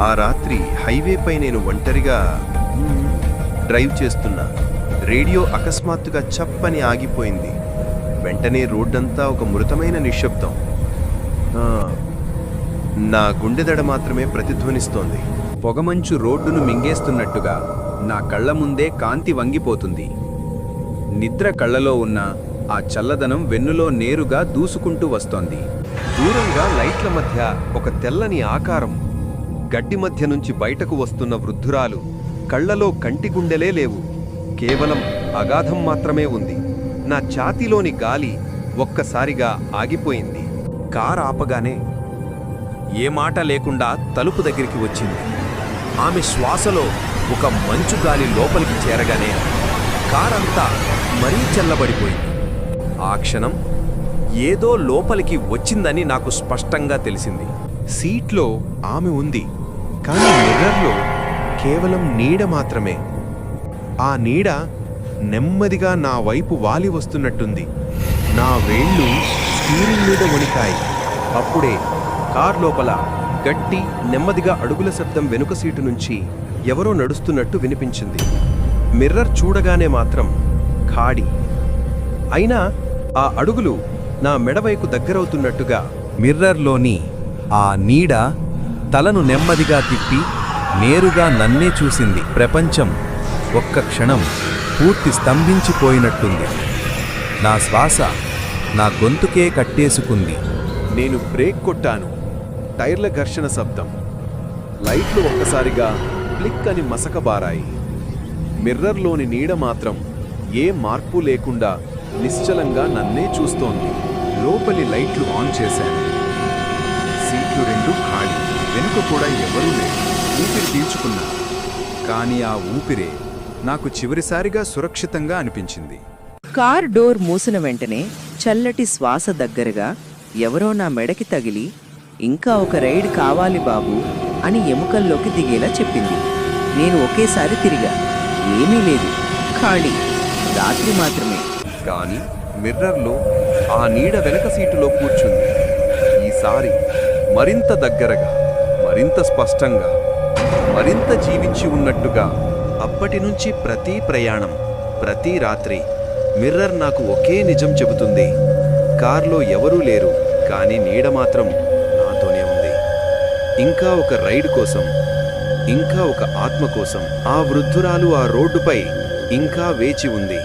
ఆ రాత్రి హైవేపై నేను ఒంటరిగా డ్రైవ్ చేస్తున్నా. రేడియో అకస్మాత్తుగా చప్పని ఆగిపోయింది. వెంటనే రోడ్డంతా ఒక మృతమైన నిశ్శబ్దం. నా గుండెదడ మాత్రమే ప్రతిధ్వనిస్తోంది. పొగమంచు రోడ్డును మింగేస్తున్నట్టుగా నా కళ్ళ ముందే కాంతి వంగిపోతుంది. నిద్ర కళ్ళలో ఉన్న ఆ చల్లదనం వెన్నులో నేరుగా దూసుకుంటూ వస్తోంది. దూరంగా లైట్ల మధ్య ఒక తెల్లని ఆకారం గడ్డి మధ్య నుంచి బయటకు వస్తున్న వృద్ధురాలు కళ్ళలో కంటి గుండెలే లేవు. కేవలం అగాధం మాత్రమే ఉంది. నా ఛాతీలోని గాలి ఒక్కసారిగా ఆగిపోయింది. కార్ ఆపగానే ఏ మాట లేకుండా తలుపు దగ్గరికి వచ్చింది. ఆమె శ్వాసలో ఒక మంచు గాలి లోపలికి చేరగానే కారంతా మరీ చల్లబడిపోయింది. ఆ క్షణం ఏదో లోపలికి వచ్చిందని నాకు స్పష్టంగా తెలిసింది. సీట్లో ఆమె ఉంది. కానీ మిర్రర్లో కేవలం నీడ మాత్రమే. ఆ నీడ నెమ్మదిగా నా వైపు వాలి వస్తున్నట్టుంది. నా వేళ్ళు స్టీరింగ్ మీద వణికాయి. అప్పుడే కార్ లోపల గట్టి నెమ్మదిగా అడుగుల శబ్దం వెనుక సీటు నుంచి ఎవరో నడుస్తున్నట్టు వినిపించింది. మిర్రర్ చూడగానే మాత్రం ఖాళీ. అయినా ఆ అడుగులు నా మెడవైపు దగ్గరవుతున్నట్టుగా మిర్రర్లోని ఆ నీడ తలను నెమ్మదిగా తిప్పి నేరుగా నన్నే చూసింది ప్రపంచం. ఒక్క క్షణం పూర్తి స్తంభించిపోయినట్టుంది. నా శ్వాస నా గొంతుకే కట్టేసుకుంది. నేను బ్రేక్ కొట్టాను. టైర్ల ఘర్షణ శబ్దం. లైట్లు ఒక్కసారిగా క్లిక్ అని మసకబారాయి. మిర్రర్లోని నీడ మాత్రం ఏ మార్పు లేకుండా నిశ్చలంగా నన్నే చూస్తోంది. లోపలి లైట్లు ఆన్ చేశాను. వెనుక కూడా ఎవరూ లేరు. ఊపిరి పీల్చుకున్నా. కానీ ఆ ఊపిరే నాకు చివరిసారిగా సురక్షితంగా అనిపించింది. కార్ డోర్ మూసిన వెంటనే చల్లటి శ్వాస దగ్గరగా ఎవరో నా మెడకి తగిలి ఇంకా ఒక రైడ్ కావాలి బాబు అని ఎముకల్లోకి దిగేలా చెప్పింది. నేను ఒకేసారి తిరిగా ఏమీ లేదు ఖాళీ రాత్రి మాత్రమే. కానీ మిర్రర్లో ఆ నీడ వెనక సీటులో కూర్చుంది. ఈసారి మరింత దగ్గరగా. మరింత స్పష్టంగా మరింత జీవించి ఉన్నట్టుగా అప్పటి నుంచి ప్రతి ప్రయాణం ప్రతి రాత్రి మిర్రర్ నాకు ఒకే నిజం చెబుతుంది. కార్లో ఎవరూ లేరు కానీ నీడ మాత్రం నాతోనే ఉంది. ఇంకా ఒక రైడ్ కోసం ఇంకా ఒక ఆత్మ కోసం ఆ వృద్ధురాలు ఆ రోడ్డుపై ఇంకా వేచి ఉంది.